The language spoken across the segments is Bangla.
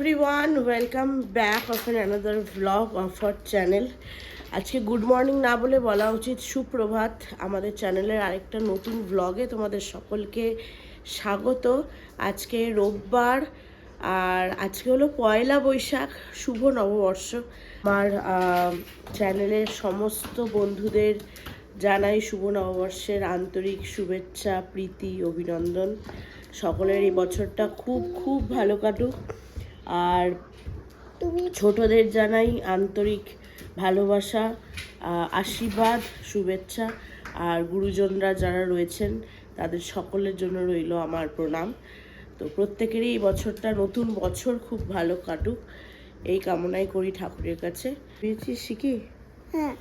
Everyone welcome back of an another vlog of our channel আজকে গুড মর্নিং না বলে বলা উচিত। সুপ্রভাত আমাদের চ্যানেলের আরেকটা নতুন ভ্লগে তোমাদের সকলকে স্বাগত। আজকে রোববার, আর আজকে হলো পয়লা বৈশাখ, শুভ নববর্ষ। আমার চ্যানেলের সমস্ত বন্ধুদের জানাই শুভ নববর্ষের আন্তরিক শুভেচ্ছা, প্রীতি, অভিনন্দন। সকলের এই বছরটা খুব খুব ভালো কাটুক। আর ছোটদের জানাই আন্তরিক ভালোবাসা আশীর্বাদ শুভেচ্ছা। আর গুরুজনরা যারা রয়েছেন তাদের সকলের জন্য রইল আমার প্রণাম। তো প্রত্যেকেরই এই বছরটা নতুন বছর খুব ভালো কাটুক। এই কামনাই করি ঠাকুরের কাছে। পেয়েছিস শিখি হ্যাঁ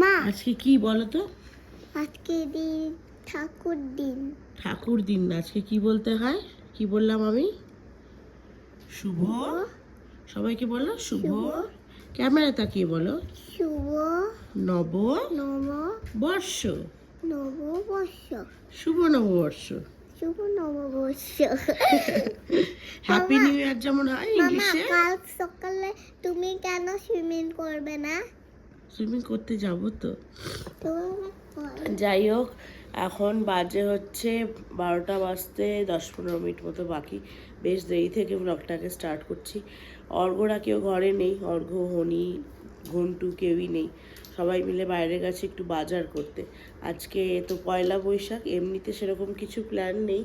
মা। আজকে কি বলো তো আজকে দিন ঠাকুর দিন। ঠাকুর দিন আজকে কি বলতে হয়? কি বললাম আমি? শুভ। সবাইকে বলো শুভ। ক্যামেরা তাকিয়ে বলো। শুভ। নব। নব। বর্ষ। নববর্ষ। শুভ নববর্ষ। শুভ নববর্ষ। হ্যাপি নিউ ইয়ার যেমন হয় ইংলিশে। কাল সকালে তুমি কেন সুইমিং করবে না? সুইমিং করতে যাব তো। তুমি যাই হোক এখন বাজে হচ্ছে বারোটা বাজতে দশ পনেরো মিনিট মতো বাকি। বেশ দেরি থেকে ব্লগটাকে স্টার্ট করছি। অর্ঘরা কেউ ঘরে নেই অর্ঘ হনি, ঘন্টু কেউই নেই। সবাই মিলে বাইরে গেছে একটু বাজার করতে। আজকে তো পয়লা বৈশাখ, এমনিতে সেরকম কিছু প্ল্যান নেই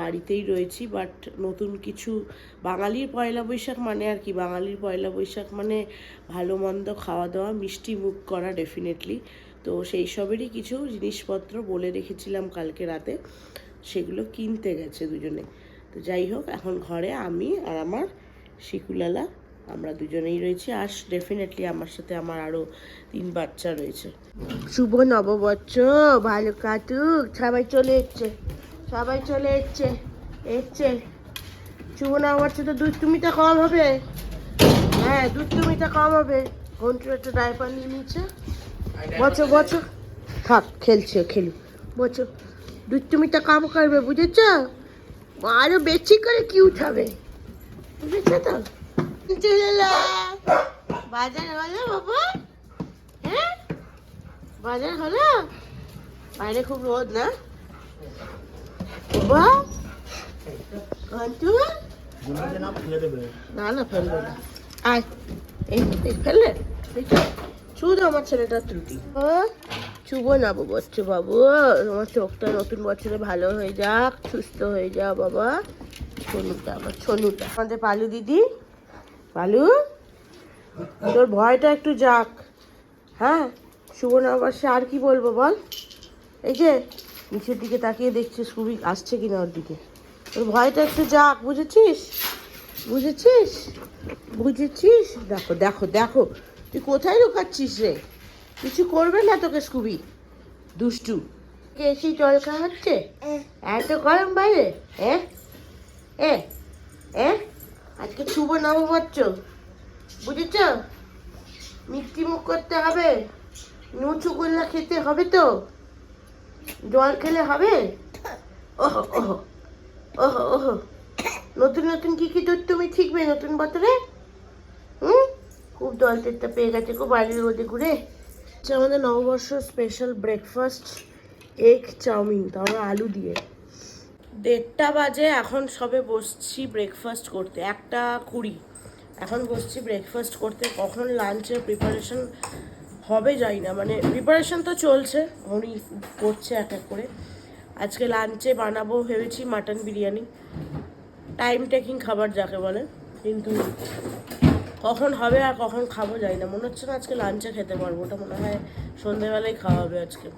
বাড়িতেই রয়েছি বাট নতুন কিছু, বাঙালির পয়লা বৈশাখ মানে আর কি? বাঙালির পয়লা বৈশাখ মানে ভালো মন্দ খাওয়া দাওয়া, মিষ্টি মুখ করা ডেফিনেটলি তো সেই সবেরই কিছু জিনিসপত্র বলে রেখেছিলাম কালকে রাতে। সেগুলো কিনতে গেছে দুজনে। তো যাই হোক, এখন ঘরে আমি আর আমার শিকুলালা, আমরা দুজনেই রয়েছি। আর ডেফিনেটলি আমার সাথে আমার আরও তিন বাচ্চা রয়েছে। শুভ নববর্ষ ভালো কাটুক। সবাই চলে এসছে, সবাই চলে এসছে এসছে। শুভ নববর্ষ তো দুধ তুমিটা কম হবে। হ্যাঁ দুধ তুমিটা কম হবে। ঘন্টু একটা ডাইপার নিয়ে নিচ্ছে বছর বছর থাক খেলছে খেলু। দুধ তুমিটা কাম করবে বুঝেছ? আরও বেশি করে কি উঠাবে? বুঝেছ তো। বাজার হলো বাবা? হ্যাঁ? বাজার হলো? বাইরে খুব রোদ না? বাবা? ঘন্টু? না না ফেলবে না। আয় এই ফেললে? এই তো। শুধু আমার ছেলেটার ত্রুটি। শুভ নববর্ষ বাবু। তোমার চোখটা নতুন বছরে ভালো হয়ে যাক, সুস্থ হয়ে যা বাবা। ছনুটা আমার ছনুটা আমাদের পালু দিদি। পালু, তোর ভয়টা একটু যাক। হ্যাঁ শুভ নববর্ষে আর কি বলব বল? এই যে, নিচের দিকে তাকিয়ে দেখছিস, খুবই আসছে কিনা ওর দিকে। তোর ভয়টা একটু যাক, বুঝেছিস? বুঝেছিস? বুঝেছিস? দেখো দেখো দেখো। তুই কোথায় লুকাচ্ছিস রে? কিছু করবে না তোকে স্কুবি? দুষ্টু কে এসে জল খাওয়া হচ্ছে এত গরম বাইরে হ্যাঁ এ? এ? আজকে শুভ নববর্ষ বুঝেছ? মিষ্টি মুখ করতে হবে নুচু গোল্লা খেতে হবে তো? জল খেলে হবে? ওহো ওহো ওহো ওহো। নতুন নতুন কি কি দুধ তুমি শিখবে নতুন বছরে খুব দল তেরটা পেয়ে গেছে খুব বাইরের রোদে ঘুরে। আচ্ছা আমাদের নববর্ষ স্পেশাল ব্রেকফাস্ট এগ চাউমিন আবার আলু দিয়ে। দেড়টা বাজে, এখন সবে বসছি ব্রেকফাস্ট করতে, একটা কুড়ি। এখন বসছি ব্রেকফাস্ট করতে, কখন লাঞ্চের প্রিপারেশন হবে যাই না মানে প্রিপারেশন তো চলছে উনি করছে এক এক করে। আজকে লাঞ্চে বানাবো ভেবেছি মাটন বিরিয়ানি। টাইম টেকিং খাবার যাকে বলে, কিন্তু কখন হবে আর কখন খাব যাই না। মনে হচ্ছে না আজকে লাঞ্চে খেতে পারব। ওটা মনে হয় সন্ধেবেলায় খাওয়া হবে আজকে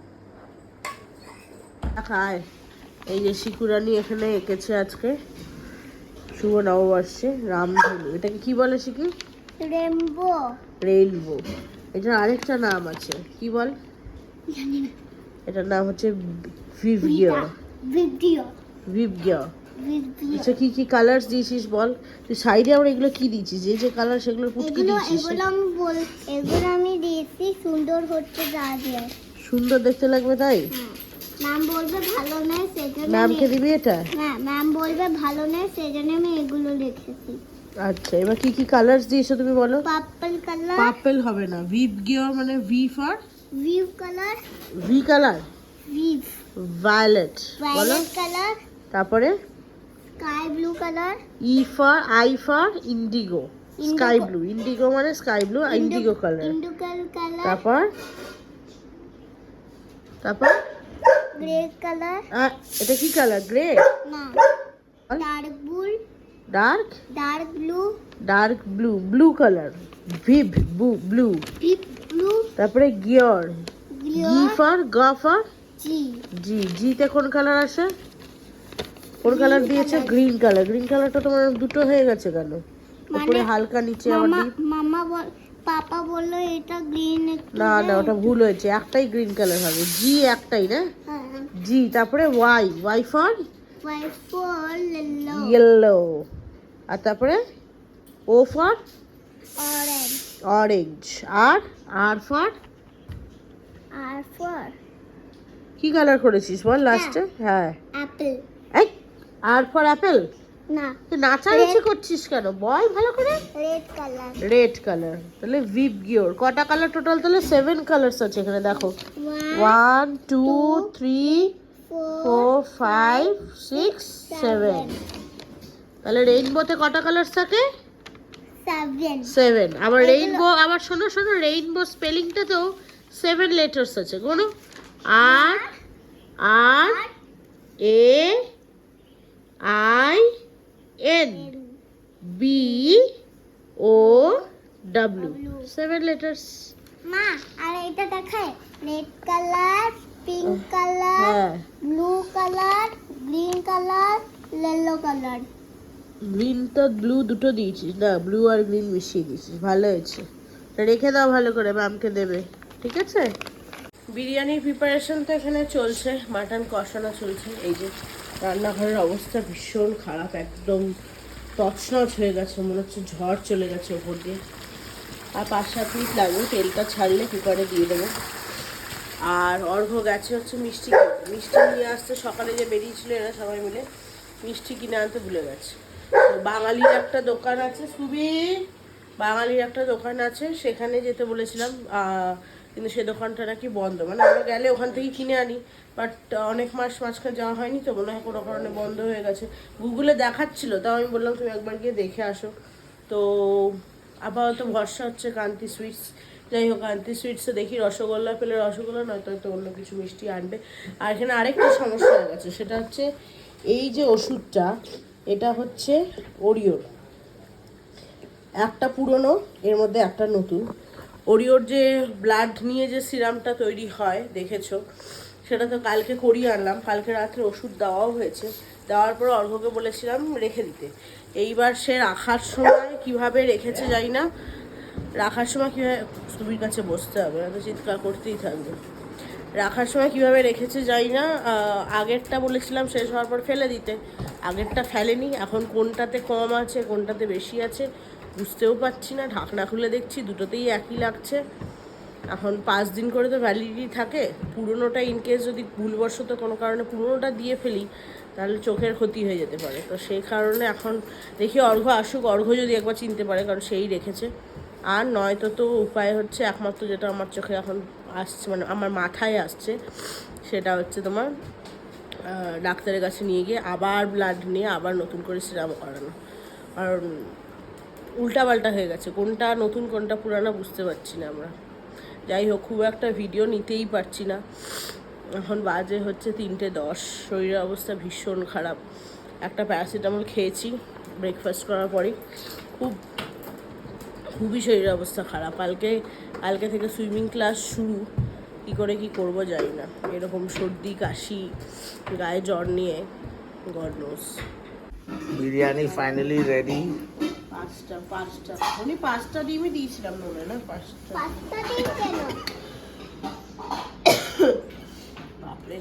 খায়। এই যে শিকুরানি এখানে এঁকেছে আজকে। শুভ নববর্ষে রামধনু। এটাকে কি বলে শিখি রেমবো রেইনবো এটার আরেকটা নাম আছে। কি বল? এটার নাম হচ্ছে ভিভিও ভিভিও ভিডিও আচ্ছা কি কি কালার্স দিয়েছিস বল? তুই সাইডে আমরা এগুলো কি দিয়েছিস? যে যে কালার সেগুলো পুটকি এগুলো দিয়েছিস এগুলো আমি বল এগুলো আমি দিয়েছি সুন্দর হচ্ছে যা দিয়ে। সুন্দর দেখতে লাগবে তাই? ম্যাম বলবে ভালো নেই সেজন্য ম্যামকে দিবি এটা? না ম্যাম বলবে ভালো নেই সেজন্য আমি এগুলো লিখেছি আচ্ছা এবার কি কি কালার্স দিয়েছ তুমি বলো? পার্পল কালার পার্পল হবে না ভিভ গিয়ার মানে ভি ফর ভিভ কালার ভি কালার ভিভ ভায়োলেট ভায়োলেট কালার তারপরে? Sky blue colour E for I for indigo. Sky blue indigo মানে স্কাই ব্লু ইন্ডিগো কালার তারপর? তারপর? গ্রে কালার এটা কি কালার গ্রে না। Dark blue dark dark blue dark blue blue colour Viv blue deep blue তারপরে গিয়র glare for G for G G জিতে কোন কালার আসে? কোন কালার দিয়েছে গ্রিন কালার গ্রিন কালারটা তোমার দুটো হয়ে গেছে কেন? উপরে হালকা নিচে আবার মামা বল পাপা বলল এটা গ্রিন না না ওটা ভুল হয়েছে। একটাই গ্রিন কালার হবে। জি একটাই না? হ্যাঁ। জি তারপরে Y Y for white for yellow আর তারপরে ও ফর অরেঞ্জ অরেঞ্জ আর আর ফর আর ফর কি কালার করেছিস বল লাস্টে হ্যাঁ। Apple R for apple? না। তুই নাচানাচি করছিস কেন? বল ভালো করে। রেড কালার রেড কালার তাহলে ভিভ গিওর কটা কালার টোটাল তাহলে সেভেন কালার্স আছে এখানে দেখো। One two three four five six seven তাহলে রেইনবোতে কটা কালার্স থাকে? সেভেন আবার রেইনবো আবার শোনো শোনো রেইনবো স্পেলিংটাতেও সেভেন লেটার্স আছে। কোনো? R A I N B O W letters মা আর এটা দেখায় red colour pink colour blue colour green colour yellow colour green তো ব্লু দুটো দিয়েছিস। না ব্লু আর গ্রিন মিশিয়ে দিয়েছিস। ভালো হয়েছে। রেখে দাও ভালো করে ম্যামকে দেবে। ঠিক আছে? বিরিয়ানির প্রিপারেশন তো এখানে চলছে। মাটন কষানো চলছে। এই যে রান্নাঘরের অবস্থা ভীষণ খারাপ একদম তছনছ হয়ে গেছে। মনে হচ্ছে ঝড় চলে গেছে ওপর দিয়ে। আর পাঁচ সাত মিনিট লাগবে, তেলটা ছাড়লে কুকারে দিয়ে দেবো। আর অর্ঘ গেছে হচ্ছে মিষ্টি মিষ্টি নিয়ে আসতে সকালে যে বেরিয়েছিল এরা সবাই মিলে মিষ্টি কিনে আনতে ভুলে গেছে। তো বাঙালির একটা দোকান আছে, সুবি, বাঙালির একটা দোকান আছে, সেখানে যেতে বলেছিলাম কিন্তু সে দোকানটা নাকি বন্ধ। মানে আমরা গেলে ওখান থেকে কিনে আনি বাট অনেক মাস মাঝখানে যাওয়া হয়নি তো, মনে হয় কোনো কারণে বন্ধ হয়ে গেছে। গুগলে দেখাচ্ছিল, তাও আমি বললাম তুমি একবার গিয়ে দেখে আসো। তো আপাতত ভরসা হচ্ছে কান্তি সুইটস যাই হোক, কান্তি সুইটসে দেখি রসগোল্লা পেলে রসগোল্লা, নয়তো হয়তো অন্য কিছু মিষ্টি আনবে। আর এখানে আরেকটা সমস্যা হয়ে গেছে, সেটা হচ্ছে এই যে ওষুধটা, এটা হচ্ছে ওরিওর। একটা পুরনো, এর মধ্যে একটা নতুন। ওরিওর যে ব্লাড নিয়ে যে সিরামটা তৈরি হয়, দেখেছ? সেটা তো কালকে করিয়ে আনলাম। কালকে রাত্রে ওষুধ দেওয়াও হয়েছে। দেওয়ার পর অর্ঘকে বলেছিলাম, রেখে দিতে। এইবার সে রাখার সময় কীভাবে রেখেছে জানি না। রাখার সময় কীভাবে সুবির কাছে বসতে হবে না তো চিৎকার করতেই থাকবে। রাখার সময় কীভাবে রেখেছে যাই না। আগেরটা বলেছিলাম, শেষ হওয়ার পর ফেলে দিতে। আগেরটা ফেলেনি, এখন কোনটাতে কম আছে, কোনটাতে বেশি আছে, বুঝতেও পারছি না। ঢাকনা খুলে দেখছি, দুটোতেই একই লাগছে। এখন পাঁচ দিন করে তো ভ্যালিডিটি থাকে। পুরোনোটা ইনকেস যদি ভুলবশত কোনো কারণে পুরোনোটা দিয়ে ফেলি, তাহলে চোখের ক্ষতি হয়ে যেতে পারে। তো সেই কারণে এখন দেখি অর্ঘ্য আসুক, অর্ঘ যদি একবার চিনতে পারে, কারণ সেই রেখেছে। আর নয়তো তো উপায় হচ্ছে একমাত্র যেটা আমার চোখে এখন আসছে মানে আমার মাথায় আসছে, সেটা হচ্ছে তোমার ডাক্তারের কাছে নিয়ে গিয়ে আবার ব্লাড নিয়ে আবার নতুন করে সিরাম করানো। কারণ উল্টাপাল্টা হয়ে গেছে, কোনটা নতুন, কোনটা পুরানো বুঝতে পারছি না আমরা। যাই হোক খুব একটা ভিডিও নিতেই পারছি না। এখন বাজে হচ্ছে তিনটে দশ। শরীরের অবস্থা ভীষণ খারাপ। একটা প্যারাসিটামল খেয়েছি ব্রেকফাস্ট করার পরেই খুব, খুবই শরীরের অবস্থা খারাপ। কালকে কালকে থেকে সুইমিং ক্লাস শুরু। কী করে কি করব জানি না। এরকম সর্দি, কাশি, গায়ে জ্বর নিয়ে God knows biryani finally ready পাঁচটা পাঁচটা। উনি পাঁচটা ডিমই দিয়েছিলাম মনে না? পাঁচটা। পাঁচটা দিন কেন? বাপরে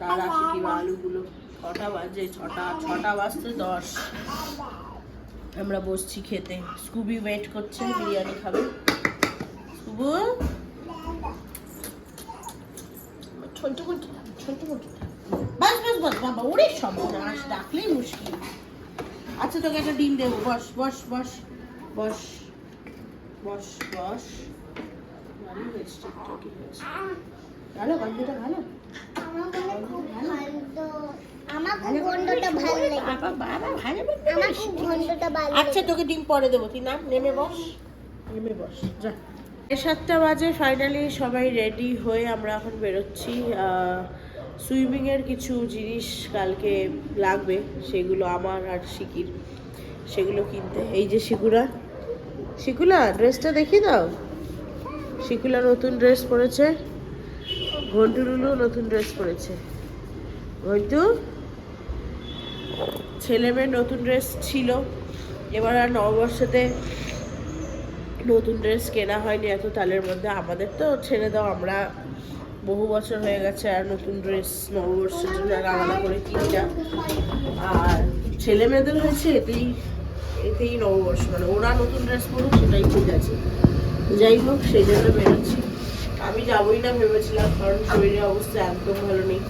দাঁড়া কি আলুগুলো। ছটা বাজে ছটা ছটা বাজতে দশ। আমরা বসছি খেতে। স্কুবি ওয়েট করছে বিরিয়ানি খাবে। স্কুবু? ছোট ছোট ছোট বাস বাস বাস বাবা ওরে সর্বনাশ ডাকলেই মুশকিল। আচ্ছা তোকে একটা ডিম দেবো। বস বস বস বস বস বস। হয়েছে, ঠিকঠাকই হয়েছে। ভালো গন্ধটা ভালো? আচ্ছা তোকে ডিম পরে দেবো। তুই না নেমে বস। নেমে বস যা। এ সাতটা বাজে ফাইনালি সবাই রেডি হয়ে আমরা এখন বেরোচ্ছি। সুইমিংয়ের কিছু জিনিস কালকে লাগবে, সেগুলো আমার আর শিকির। সেগুলো কিনতে। এই যে শিকুরা শিকুলা, ড্রেসটা দেখি দাও। শিকুলা নতুন ড্রেস পরেছে। ঘন্টুলুলু নতুন ড্রেস পরেছে। ঘন্টু, ছেলে মেয়ের নতুন ড্রেস ছিল। এবার আর নববর্ষতে নতুন ড্রেস কেনা হয়নি এত তালের মধ্যে। আমাদের তো ছেড়ে দাও, আমরা বহু বছর হয়ে গেছে আর নতুন ড্রেস, নববর্ষের জন্য আর আলাদা করে কিনটা আর ছেলে মেয়েদের হয়েছে এতেই এতেই নববর্ষ মানে ওরা নতুন ড্রেস পরুক সেটাই ঠিক আছে। যাই হোক, সেই জন্য বেরোচ্ছি। আমি যাবোই না ভেবেছিলাম, কারণ শরীরের অবস্থা একদম ভালো নেই।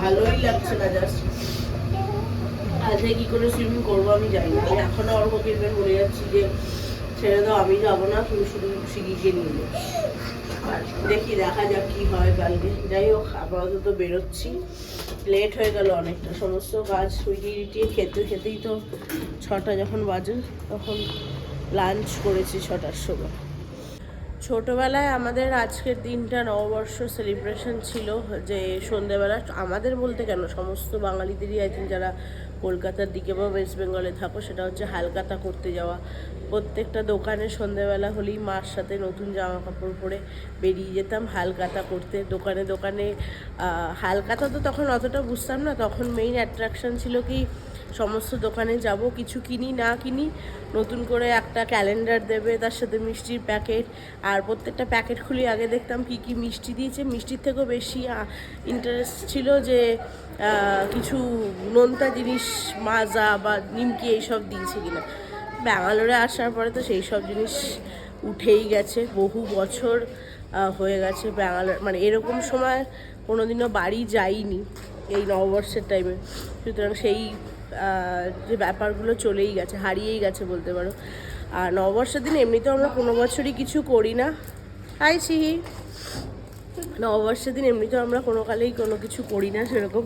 ভালোই লাগছে না জাস্ট আজকে কি করে সুইমিং করব আমি জানি না। আমি এখনও অল্প কিনবেন বলে যাচ্ছি যে, ছেড়ে দাও, আমি যাব না, তুমি শুধু শিখিকে নিয়ে দেখি দেখা যাক কি হয় কালকে। যাই হোক, আপাতত বেরোচ্ছি। লেট হয়ে গেল অনেকটা। সমস্ত কাজ উইটিয়ে টিটিয়ে খেতে, খেতেই তো ছটা যখন বাজে, তখন লাঞ্চ করেছি ছটার সময়। ছোটোবেলায় আমাদের আজকের দিনটা নববর্ষ সেলিব্রেশন ছিল যে সন্ধেবেলা। আমাদের বলতে কেন? সমস্ত বাঙালিদেরই আই যারা কলকাতার দিকে বা ওয়েস্ট বেঙ্গলে থাকো, সেটা হচ্ছে হালকাতা করতে যাওয়া। প্রত্যেকটা দোকানে সন্ধেবেলা হলেই মার সাথে নতুন জামা কাপড় পরে বেরিয়ে যেতাম, হালকাতা করতে। দোকানে দোকানে হালকাতা তো তখন অতটা বুঝতাম না। তখন মেইন অ্যাট্রাকশন ছিল কি, সমস্ত দোকানে যাব, কিছু কিনি, না কিনি, নতুন করে একটা ক্যালেন্ডার দেবে, তার সাথে মিষ্টির প্যাকেট আর প্রত্যেকটা প্যাকেট খুলি আগে দেখতাম কি কি মিষ্টি দিয়েছে। মিষ্টির থেকেও বেশি ইন্টারেস্ট ছিল যে কিছু নোনতা জিনিস, মাজা বা নিমকি এইসব দিয়েছে কিনা। ব্যাঙ্গালোরে আসার পরে তো সেই সব জিনিস উঠেই গেছে। বহু বছর হয়ে গেছে ব্যাঙ্গালোর মানে এরকম সময় কোনোদিনও বাড়ি যাইনি এই নববর্ষের টাইমে সুতরাং সেই যে ব্যাপারগুলো চলেই গেছে, হারিয়েই গেছে বলতে পারো। আর নববর্ষের দিন এমনিতেও আমরা কোনো বছরই কিছু করি না। হাই সিহি নববর্ষের দিন এমনিতেও আমরা কোনো কালেই কোনো কিছু করি না সেরকম।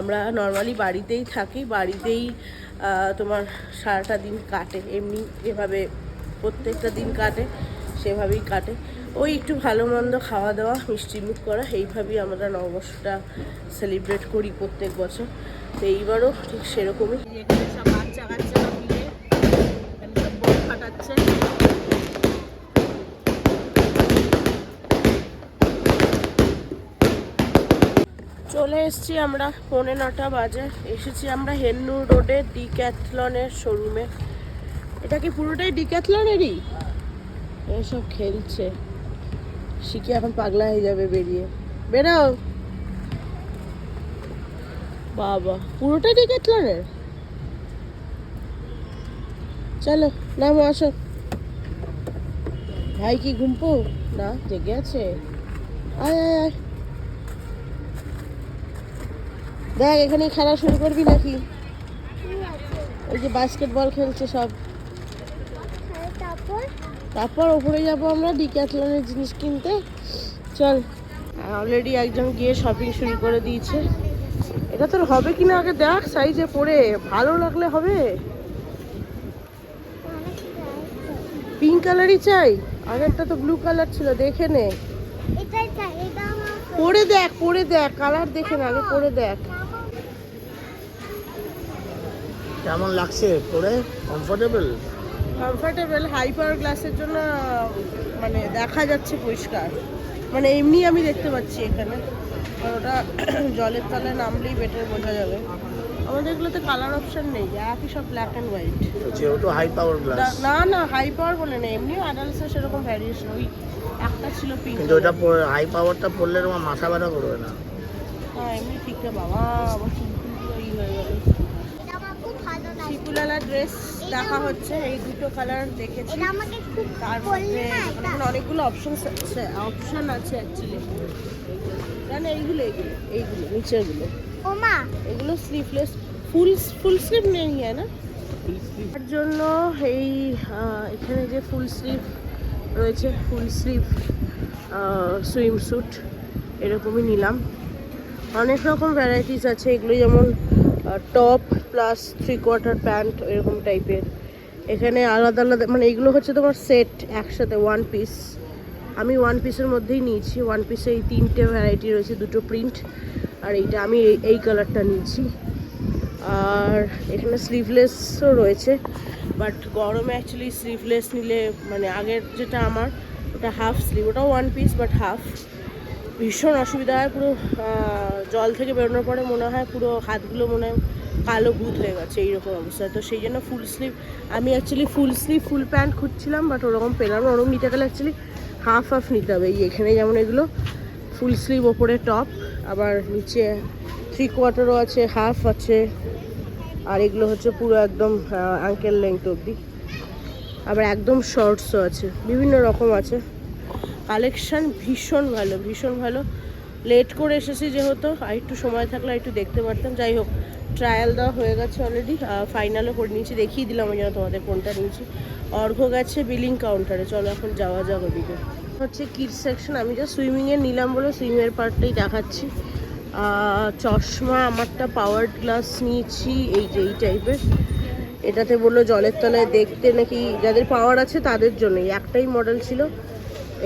আমরা নর্মালি বাড়িতেই থাকি, বাড়িতেই তোমার সারাটা দিন কাটে। এমনি যেভাবে প্রত্যেকটা দিন কাটে, সেভাবেই কাটে। ওই একটু ভালো মন্দ খাওয়া দাওয়া, মিষ্টি মুখ করা, এইভাবেই আমরা নববর্ষটা সেলিব্রেট করি প্রত্যেক বছর। তো এইবারও ঠিক সেরকমই। বাচ্চা কাচ্চারা মিলে চলে এসেছি আমরা পৌনে নটা বাজে। এসেছি আমরা হেন্নুর রোডে ডিক্যাথলনের শোরুমে। এটা কি পুরোটাই ডিক্যাথলনেরই? এসব খেলছে। শিখে এখন পাগলা হয়ে যাবে বেরিয়ে। বেরাও বাবা, পুরোটাই ডিক্যাথলনের? চলো, নামো, আসো। ভাই কি ঘুমপো? না, জেগে আছে। আয় আয় আয়। দেখ এখানে খেলা শুরু করবি নাকি? ওই যে বাস্কেটবল খেলছে সব। তারপর তারপর ওপরে যাব আমরা ডিক্যাথলনের জিনিস কিনতে। চল। অলরেডি একজন গিয়ে শপিং শুরু করে দিয়েছে। এটা তোর হবে কিনা আগে দেখ সাইজে পরে ভালো লাগলে হবে। পিঙ্ক কালারই চাই। আগেরটা তো ব্লু কালার ছিল দেখে নে। পরে দেখ পরে দেখ কালার দেখে না আগে পরে দেখ। কেমন লাগছে? পরে কমফোর্টেবল কমফোর্টেবল হাই পাওয়ার গ্লাসের জন্য মানে দেখা যাচ্ছে পরিষ্কার। মানে এমনি আমি দেখতে পাচ্ছি এখানে। ওটা জলের তলায় নামলেই বেটার বোঝা যাবে। আমাদের এগুলোতে কালার অপশন নেই একই সব ব্ল্যাক অ্যান্ড হোয়াইট যেহেতু হাই পাওয়ার গ্লাস না না হাই পাওয়ার বলে না এমনিও অ্যাডাল্টসের সেরকম ভ্যারিয়েশন ওই একটা ছিল পিঙ্ক কিন্তু ওটা হাই পাওয়ারটা পড়লে তোমার মাথা ব্যথা করবে না। হ্যাঁ এমনি ঠিকঠাক বাবা আমার ফুল হয়ে গেল ভালো ড্রেস দেখা হচ্ছে এই দুটো কালার দেখেছি। এটা আমাকে তার মধ্যে অনেকগুলো অপশন আছে অপশন আছে অ্যাকচুয়ালি জানো এইগুলো এইগুলো এইগুলো নিচেগুলো ওমা এগুলো স্লিভলেস ফুল ফুল স্লিভ নেই হ্যাঁ না? তার জন্য এই এখানে যে ফুল স্লিভ রয়েছে ফুল স্লিভ সুইম স্যুট এরকমই নিলাম। অনেক রকম ভ্যারাইটিস আছে এগুলো যেমন top plus three quarter pant এরকম টাইপের এখানে আলাদা আলাদা মানে এগুলো হচ্ছে তোমার সেট একসাথে ওয়ান পিস আমি ওয়ান পিসের মধ্যেই নিয়েছি। ওয়ান পিসে এই তিনটে ভ্যারাইটি রয়েছে, দুটো প্রিন্ট আর এইটা আমি এই- কালারটা নিয়েছি। আর এখানে স্লিভলেসও রয়েছে। বাট গরমে অ্যাকচুয়ালি স্লিভলেস নিলে মানে আগের যেটা আমার, ওটা হাফ স্লিভ ওটাও ওয়ান পিস বাট হাফ ভীষণ অসুবিধা হয়, পুরো জল থেকে বেরোনোর পরে মনে হয় পুরো হাতগুলো মনে হয় কালো ভূত হয়ে গেছে, এইরকম অবস্থা। তো সেই জন্য ফুল স্লিভ আমি actually full sleeve full pant খুঁজছিলাম বাট ওরকম পেলাম না। ওরকম নিতে গেলে অ্যাকচুয়ালি হাফ হাফ নিতে হবে। এই এখানে যেমন এগুলো ফুল স্লিভ ওপরে টপ আবার নিচে থ্রি কোয়ার্টারও আছে হাফ আছে, আর এগুলো হচ্ছে পুরো একদম অ্যাঙ্কেল লেংথ অবধি। আবার একদম শর্টসও আছে, বিভিন্ন রকম আছে। কালেকশন ভীষণ ভালো ভীষণ ভালো। লেট করে এসেছি যেহেতু, আর একটু সময় থাকলে একটু দেখতে পারতাম। যাই হোক ট্রায়াল দেওয়া হয়ে গেছে অলরেডি ফাইনালও করে নিয়েছি। দেখিয়ে দিলাম ওই জন্য তোমাদের কোনটা নিয়েছি। অর্ঘ গেছে বিলিং কাউন্টারে চলো এখন যাওয়া যাক ওদিকে। হচ্ছে কিড সেকশন আমি যা সুইমিংয়ে নিলাম বলে সুইমিংয়ের পার্টটাই দেখাচ্ছি। চশমা, আমারটা পাওয়ার গ্লাস নিয়েছি। এই যে, এই টাইপের এটাতে বলল জলের তলায় দেখতে নাকি যাদের পাওয়ার আছে তাদের জন্যই। একটাই মডেল ছিল।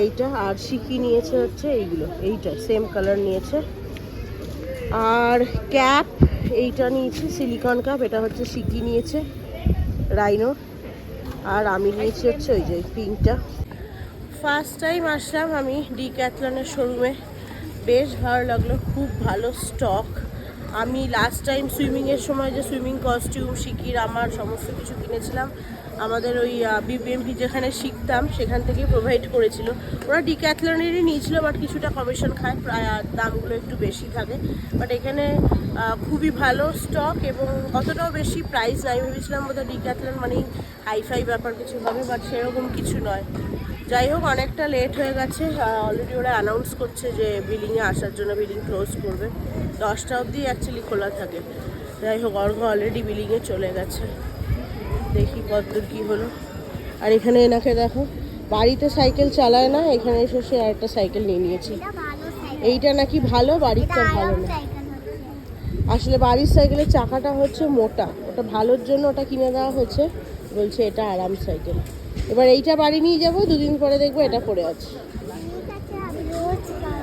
এইটা। আর শিকি নিয়েছে হচ্ছে এইগুলো। এইটা সেম কালার নিয়েছে। আর ক্যাপ এইটা নিয়েছি সিলিকন কাপ এটা হচ্ছে সিকি নিয়েছে রাইনো আর আমি নিয়েছি হচ্ছে ওই যে পিঙ্কটা ফার্স্ট টাইম আসলাম আমি ডি ক্যাথলনের শোরুমে বেশ ভালো লাগল, খুব ভালো স্টক আমি লাস্ট টাইম সুইমিংয়ের সময় যে সুইমিং কস্টিউম শিকির আমার সমস্ত কিছু কিনেছিলাম। আমাদের ওই বিবিএমপি যেখানে শিখতাম, সেখান থেকেই প্রোভাইড করেছিল। ওরা ডিক্যাথলনেরই নিয়েছিল বাট কিছুটা কমিশন খায়, প্রায় দামগুলো একটু বেশি থাকে। বাট এখানে খুবই ভালো স্টক এবং অতটাও বেশি প্রাইস আমি ভেবেছিলাম বোধহয় ডিক্যাথলন মানেই হাইফাই ব্যাপার কিছু হবে বাট সেরকম কিছু নয়। যাই হোক, অনেকটা লেট হয়ে গেছে। অলরেডি ওরা অ্যানাউন্স করছে যে বিলিংয়ে আসার জন্য বিলিং ক্লোজ করবে। দশটা অবধি অ্যাকচুয়ালি খোলা থাকে। যাই হোক অর্ঘ অলরেডি বিলিংয়ে চলে গেছে। দেখি কতদূর কী হলো। আর এখানে এনাকে দেখো বাড়িতে সাইকেল চালায় না এখানে এসে সে আরেকটা সাইকেল নিয়ে নিয়েছি। এইটা নাকি ভালো বাড়িরটা ভালো না। আসলে বাড়ির সাইকেলের চাকাটা হচ্ছে মোটা ওটা ভালোর জন্য ওটা কিনে দেওয়া হচ্ছে বলছে এটা আরাম সাইকেল। এবার এইটা বাড়ি নিয়ে যাব দুদিন পরে দেখব এটা পড়ে আছে।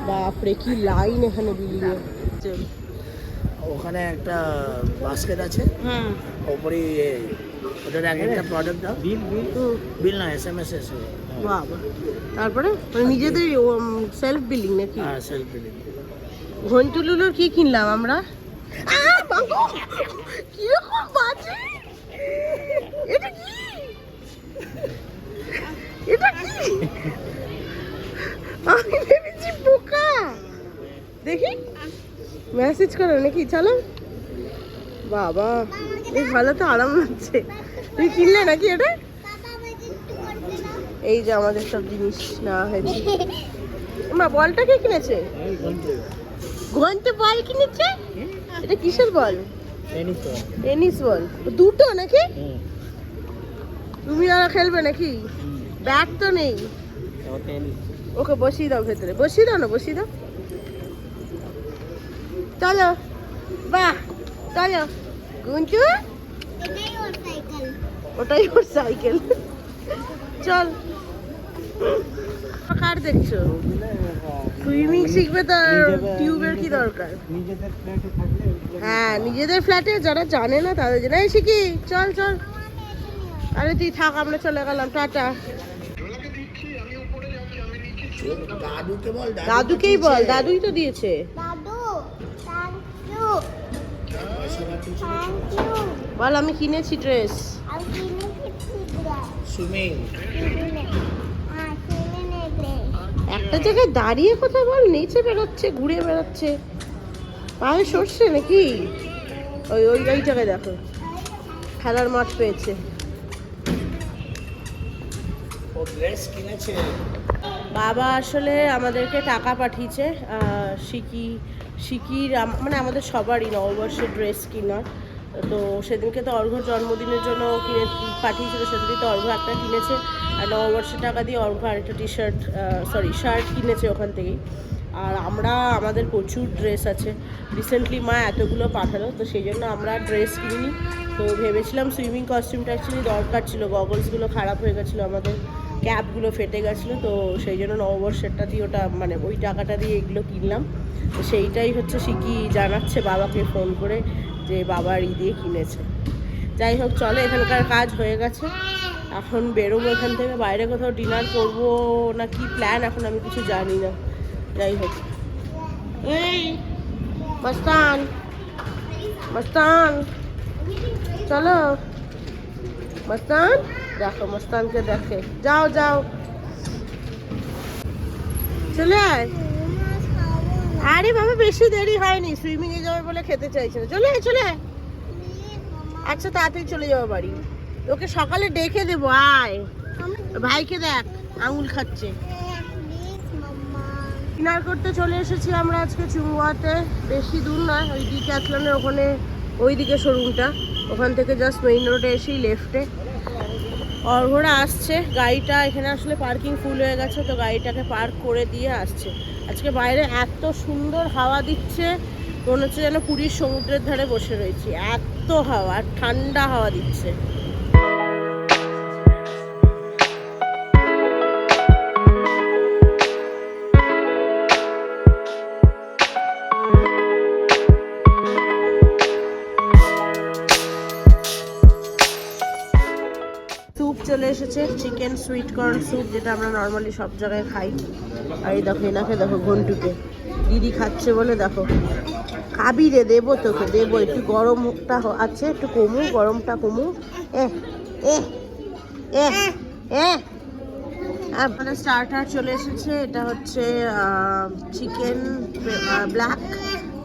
বাপরে কি লাইন এখানে বিল্ডিংয়ে ওখানে একটা বাস্কেট আছে হুম। ওপরে ওটার এক একটা প্রোডাক্ট দাও। বিল বিল হুম, বিল না এস এম এস এস বাবা। তারপরে? মানে নিজেদের সেলফ বিল্ডিং নাকি? হ্যাঁ সেলফ বিলিং ঘন্টুলুলোর কি কিনলাম আমরা? কীরকম বাজে? এটা কি? এটা কি? আমি ভেবেছি পোকা দেখি। মেসেজ করো নাকি চলো। বাবা। এই ভালো তো আরাম লাগছে তুই কিনলে নাকি এটা? এই যে আমাদের সব জিনিস নেওয়া হয়েছে। মা বলটা কে কিনেছে? ঘন্টে বল কিনেছে? এটা কিসের বল? Tennis ball. দুটো নাকি? তুমি আর খেলবে নাকি? ব্যাট তো নেই। ওকে বসিয়ে দাও ভেতরে। বসিয়ে দাও না বসিয়ে দাও। চলো। বাহ চলো। গুঞ্জু ওটাই ওর সাইকেল চল। কার দেখছ? সুইমিং শিখবে তার টিউবের কি দরকার? নিজেদের ফ্ল্যাটে হ্যাঁ নিজেদের ফ্ল্যাটে যারা জানে না তাদের জন্য এই শিখি। চল চল। আরে তুই থাক আমরা চলে গেলাম। টাটা। দাদুকে বল দাদুকেই বল দাদুই তো দিয়েছে। বল আমি কিনেছি ড্রেস একটা জায়গায় দাঁড়িয়ে কোথায় বল নিচে বেরোচ্ছে ঘুরে বেরোচ্ছে পায়ে সরছে নাকি? ওই ওই ওই জায়গায় দেখো। খেলার মাঠ পেয়েছে। বাবা আসলে আমাদেরকে টাকা পাঠিয়েছে সিকি সিকির মানে আমাদের সবারই নববর্ষের ড্রেস কেনার তো সেদিনকে তো অর্ঘ্য জন্মদিনের জন্য কিনে, পাঠিয়েছিল, সেদিনই তো অর্ঘ্য একটা কিনেছে। আর নববর্ষের টাকা দিয়ে অর্ঘ্য আরেকটা টি শার্ট সরি শার্ট কিনেছে ওখান থেকেই। আর আমরা, আমাদের প্রচুর ড্রেস আছে। রিসেন্টলি মা এতগুলো পাঠালো, তো সেই জন্য আমরা ড্রেস কিনিনি। তো ভেবেছিলাম সুইমিং কস্টিউমটা অ্যাকচুয়ালি দরকার ছিল গগলসগুলো খারাপ হয়ে গেছিল আমাদের। ক্যাপগুলো ফেটে গেছিল, তো সেই জন্য নববর্ষেরটা দিয়ে ওটা মানে ওই টাকাটা দিয়ে এগুলো কিনলাম। তো সেইটাই হচ্ছে শিকি জানাচ্ছে বাবাকে ফোন করে যে বাবার ই দিয়ে কিনেছে। যাই হোক, চলে, এখানকার কাজ হয়ে গেছে। এখন বেরোবো এখান থেকে। বাইরে কোথাও ডিনার করব না কি প্ল্যান এখন আমি কিছু জানি না। যাই হোক। এই, মস্তান মস্তান, চলো, মস্তান। দেখো, মস্তানকে দেখে। যাও যাও। চলে আয়। আরে বাবা, বেশি দেরি হয়নি। সুইমিং এ যাবে বলে খেতে চাইছে চলে আয় চলে আয়। আচ্ছা তাড়াতাড়ি চলে যাব বাড়ি। ওকে সকালে ডেকে দেবো, আয়। ভাইকে দেখ, আঙুল খাচ্ছে। ডিনার করতে চলে এসেছি আমরা আজকে চুমুয়াতে বেশি দূর নয় ওই ডি ক্যাথলনের ওখানে ওইদিকে শোরুমটা। ওখান থেকে জাস্ট মেইন রোডে এসেই লেফটে অর্ঘরা আসছে। গাড়িটা এখানে আসলে পার্কিং ফুল হয়ে গেছে, তো গাড়িটাকে পার্ক করে দিয়ে আসছে। আজকে বাইরে এত সুন্দর হাওয়া দিচ্ছে, মনে হচ্ছে যেন পুরীর সমুদ্রের ধারে বসে রয়েছি। এত হাওয়া ঠান্ডা হাওয়া দিচ্ছে। এসেছে চিকেন সুইট কর্ন স্যুপ, যেটা আমরা নর্মালি সব জায়গায় খাই। আর এই দেখো, এনাকে দেখো, ঘন্টুকে। দিদি খাচ্ছে বলে দেখো। খাবি রে, দেবো তোকে, দেবো। একটু গরমটা আছে, একটু কমু, গরমটা কমু। এ এ এ আপনাদের স্টার্টার চলে এসেছে, এটা হচ্ছে chicken black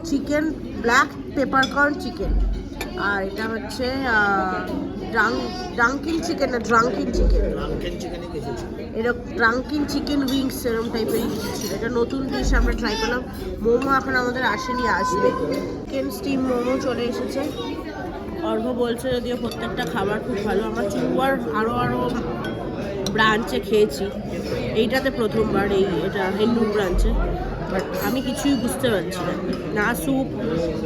chicken black pepper corn chicken আর এটা হচ্ছে ড্রাঙ্কিং চিকেন না ড্রাঙ্কিন চিকেন এরকম ড্রাঙ্কিন চিকেন উইংস এরকম টাইপের ছিল এটা নতুন ডিশ আমরা ট্রাই করলাম। মোমো এখন আমাদের আসেনি আসবে। চিকেন স্টিম মোমো চলে এসেছে? অর্ঘ বলছে যদিও প্রত্যেকটা খাবার খুব ভালো। আমার চুয়ার আরও আরও ব্রাঞ্চে খেয়েছি। এইটাতে প্রথমবার এই এটা হিন্দু ব্রাঞ্চে। বাট আমি কিছুই বুঝতে পারছি না। না স্যুপ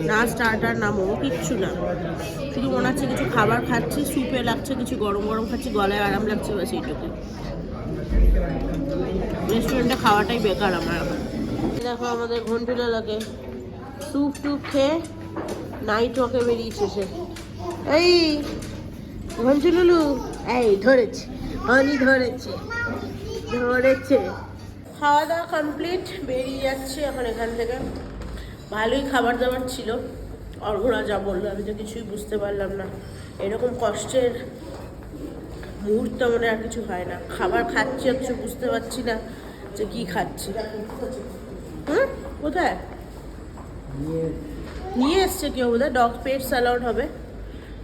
না স্টার্টার না মোমো, কিচ্ছু না। শুধু মনে হচ্ছে কিছু খাবার খাচ্ছি স্যুপে লাগছে কিছু গরম গরম খাচ্ছি, গলায় আরাম লাগছে বাস এইটুকু। রেস্টুরেন্টে খাওয়াটাই বেকার আমার এখন দেখো আমাদের ঘন্টুলা লাগে স্যুপ টুপ খেয়ে নাইট ওয়াকে বেরিয়েছে সে। এই ঘন্টুলুলু, এই ধরেছে। হনি ধরেছে। ধরেছে। খাওয়া দাওয়া কমপ্লিট বেরিয়ে যাচ্ছে এখন এখান থেকে। ভালোই খাবার দাবার ছিল। অর্ঘরা যা বলল, আমি তো কিছুই বুঝতে পারলাম না। এরকম কষ্টের মুহূর্ত মানে আর কিছু হয় না। খাবার খাচ্ছি অথচ বুঝতে পারছি না যে কি খাচ্ছি। হুম? কোথায়? নিয়ে এসছে কেউ বোধহয়? ডগ পেটস অ্যালাউড হবে।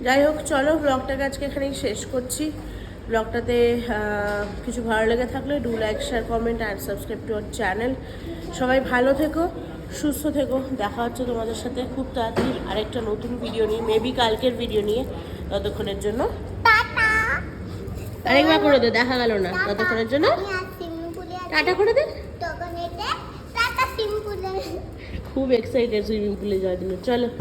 যাই হোক, চলো ব্লগটাকে আজকে এখানেই শেষ করছি। ব্লগটাতে কিছু ভালো লেগে থাকলে do like share comment and subscribe to our channel সবাই ভালো থেকো সুস্থ থেকো। দেখা হচ্ছে তোমাদের সাথে খুব তাড়াতাড়ি আরেকটা নতুন ভিডিও নিয়ে মেবি কালকের ভিডিও নিয়ে ততক্ষণের জন্য। আরেকবার করে দে দেখা গেল না। ততক্ষণের জন্য টাটা করে দে। খুব এক্সাইটেড সুইমিং পুলে যাওয়ার জন্য। চলো।